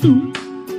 এই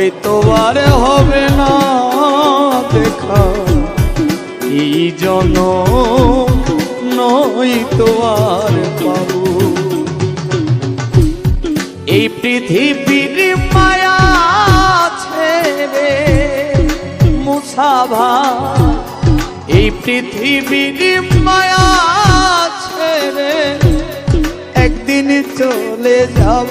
হয়তো আর হবে না দেখা। এই জন নয় তো আর পাবো। এই পৃথিবীর মায়া ছেড়ে মুসাভা এই পৃথিবীর মায়া ছেড়ে একদিন চলে যাব।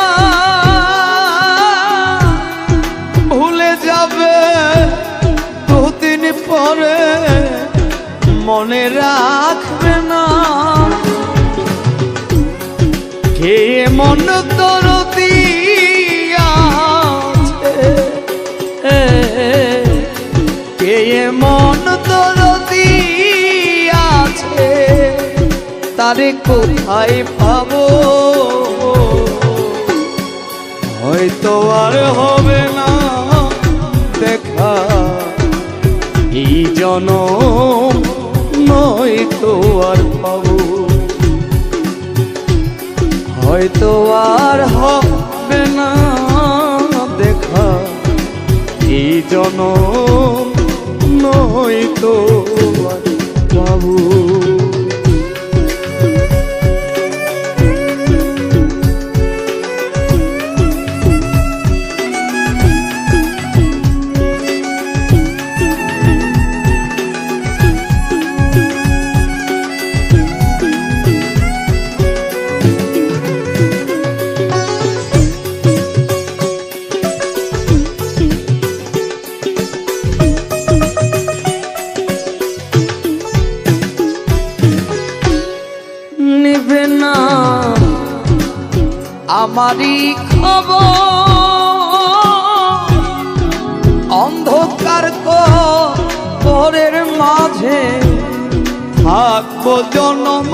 কে মন তোর কে মন তোর দিয়াছে তারে কোথায় পাবো? হয়তো আর হবে না দেখা। এই জন নয় তো আর হয়তো আর হবে আমারই খবর। অন্ধকার পরের মাঝে থাকব জনম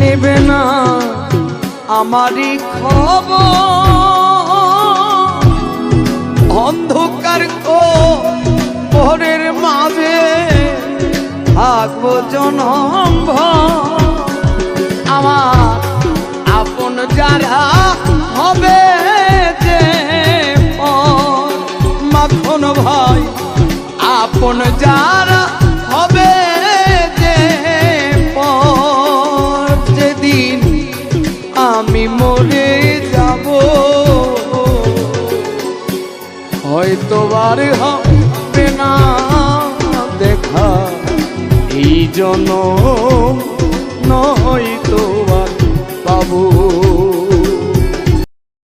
নেবে না আমারই খবর। অন্ধকার পরের মাঝে থাকব জনম্ভ আমার আপন যারা হবে যে মাখন ভাই আপন যা হবে না দেখা এই জন্য